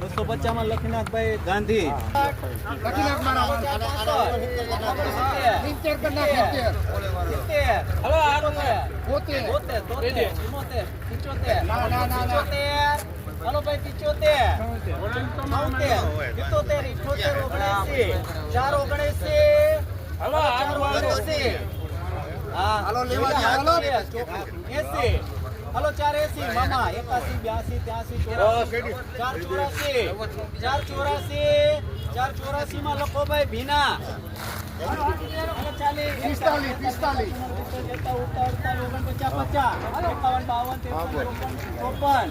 બસો પચાસમાં લખીનાથભાઈ ગાંધી. હલો ભાઈ પિચોતેર. ચૌતેર પિત્તોતેર ઇઠ્ઠોતેર ઓગણએંસી. ચાર ઓગણસી હલો આઠ ઓગણએંસી. હા હલો લેવા હાલો એસી. હલો ચાર એસી. મામા એકાસી બ્યાસી ત્યાસી ચોરાસી. ચાર ચોરાસી. ચાર ચોરાસી. ચાર ચોરાસી માં લખો ભાઈ ભીના. પિસ્તાલીસ પિસ્તાલીસ. ચોપન ચોપન.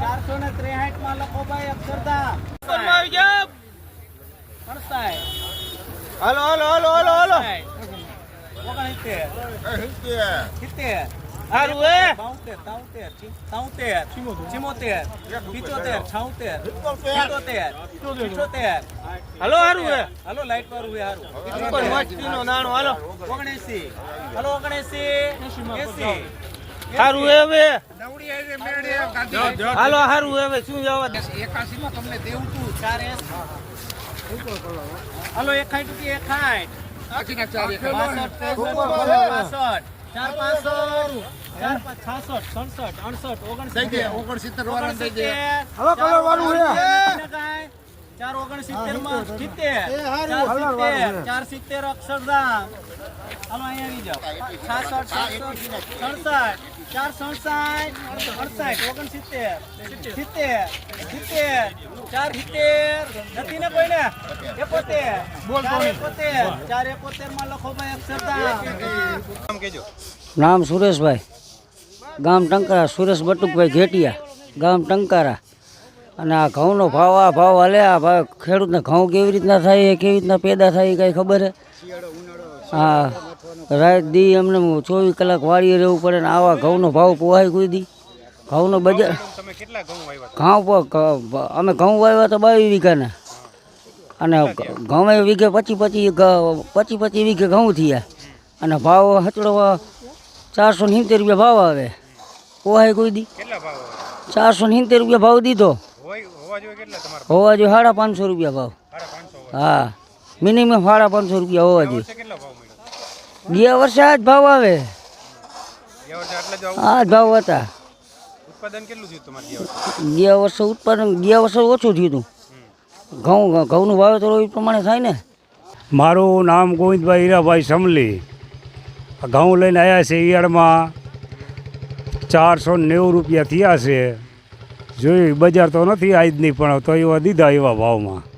ચારસો ને ત્રેસઠમાં લખો ભાઈ જાવ હાલો હલો હલો હલો હાલો. હાલો હારું હે. હલો લાઈટ વાળું હારું ઓગણસી હલો ઓગણસી એસી હારું હવે. હાલો હારું હવે શું જવા એકાઠ રૂપિયા એકાઠ બાસઠ ત્રેસઠ પાસઠ. ચાર હલો કલર વાળું ચાર ઓગણસિત્તેરમાં સિત્તેર. ચાર સિત્તેર. ચાર સિત્તેર અક્ષરધામ. હાલો, અહીંયા આવી જાઓ. છાસઠ સડસઠ ચાર સડસઠ અડસઠ ઓગણસિત્તેર સિત્તેર સિત્તેર ચાર સિત્તેર નથી ને કોઈને એકોતેર ચાર એકોતેર ચાર એકોતેરમાં લખો ભાઈ અક્ષરતા નામ સુરેશભાઈ. ગામ ટંકારા, સુરેશ બટુકભાઈ ઘેટિયા. ગામ ટંકારા. અને આ ઘઉંનો ભાવ, આ ભાવ હાલે, આ ભાવ ખેડૂતને ઘઉં કેવી રીતના થાય, એ કેવી રીતના પેદા થાય એ કાંઈ ખબર હે? હા. રાત દી એમને ચોવીસ કલાક વાળીએ રહેવું પડે ને આવા ઘઉંનો ભાવ પોહાય કોઈ દી. ઘઉંનો બજાર ઘઉં અમે ઘઉં વાવ્યા તો બાવીસ વીઘાના. અને ઘઉં વીઘે પચી પચી પચી પચી વીઘે ઘઉં થયા. અને ભાવ હચડો ચારસો ને સિત્તેર રૂપિયા ભાવ આવે. પોહાય કોઈ દી. ચારસો ને સિત્તેર રૂપિયા ભાવ દીધો. હોવા જોઈએ સાડા પાંચસો રૂપિયા ભાવ. હા. મિનિમમ સાડા પાંચસો રૂપિયા હોવા જોઈએ ગયા વર્ષે આ જ ભાવ આવે. આ જ ભાવ હતા. ગયા વર્ષે? ઉત્પાદન ગયા વર્ષે ઓછું થયું હતું. ઘઉં ઘઉંનું વાવેતર એ પ્રમાણે થાય ને. મારું નામ ગોવિંદભાઈ હીરાભાઈ સમલી. આ ઘઉં લઈને આવ્યા છે ઈયળમાં. ચારસો નેવું રૂપિયા થયા છે. જોઈ બજાર તો નથી આજની પણ તો એવા દીધા એવા ભાવમાં.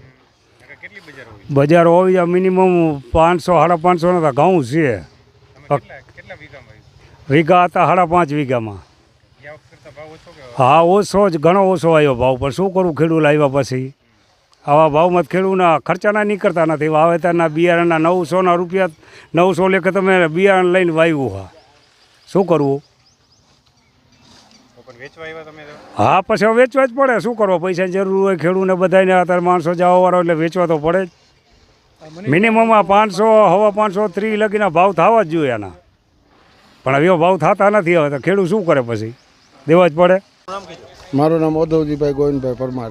બજાર હોવી જાય મિનિમમ પાંચસો સાડા પાંચસો તો ઘઉં છે. વીઘા? હતા સાડા પાંચ વીઘામાં. હા ઓછો જ ઘણો ઓછો આવ્યો ભાવ પણ શું કરું ખેડૂત લાવ્યા પછી. આવા ભાવમાં ખેડૂતના ખર્ચાના નીકળતા નથી. વાવેતરના બિયારણના નવસોના રૂપિયા નવસો લેખે તમે બિયારણ લઈને વાવ્યું હા. શું કરવું? હા પછી વેચવા જ પડે. શું કરવો? પૈસાની જરૂર હોય ખેડૂને બધાને અત્યારે માણસો જવાવાળો એટલે વેચવા તો પડે જ. મિનિમમ આ પાંચસો હવા પાંચસો ત્રીસ લગીના ભાવ થવા જ જોઈએ એના પણ હવે ભાવ થતા નથી હવે તો ખેડૂત શું કરે પછી? દેવા જ પડે. મારું નામ ઓધવજીભાઈ ગોવિંદભાઈ પરમાર.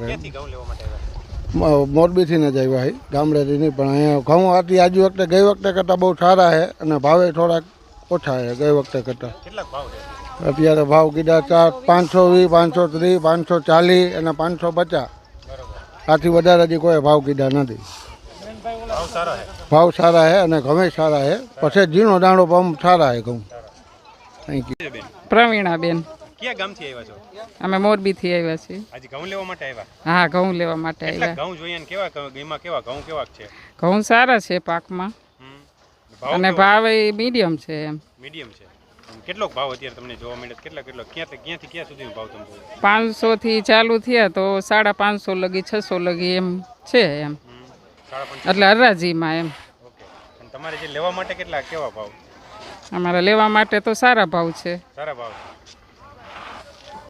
મોરબીથી ને જ આવ્યા છે ગામડેથી નહીં પણ અહીંયા ઘઉં આટલી આજુ વખતે ગઈ વખતે કરતાં બહુ સારા છે અને ભાવે થોડાક ઓછા છે ગઈ વખતે કરતાં. અત્યારે ભાવ કીધા ચાર પાંચસો વીસ પાંચસો ત્રીસ પાંચસો ચાલીસ અને પાંચસો પચાસ. આથી વધારે હજી કોઈ ભાવ કીધા નથી. ભાવ સારા છે. અને ઘમે સારા છે. પછી ઝીણો દાણો પંપ સારા છે ઘઉં. થેન્ક યુ પ્રવીણાબેન. કયા ગામથી આવ્યા છો? અમે મોરબીથી આવ્યા છીએ. આજે ઘઉં લેવા માટે આવ્યા? હા ઘઉં લેવા માટે આવ્યા. ઘઉં જોઈએ ને કેવા એમાં કેવા ઘઉં કેવા છે? ઘઉં સારા છે પાકમાં. હમ. અને ભાવ એ મીડિયમ છે એમ. મીડિયમ છે. કેટલો ભાવ અત્યારે તમને જોવા મળે? કેટલા કેટલો? ક્યાંથી ક્યાંથી ક્યાં સુધીનો ભાવ તમને? પાંચસો થી ચાલુ થયા તો સાડા પાંચસો લગી છસો લગી એમ છે એમ. એટલે હરાજીમાં એમ. તમારે જે લેવા માટે કેટલા કેવા ભાવ? અમારા લેવા માટે તો સારા ભાવ છે. સારા ભાવ.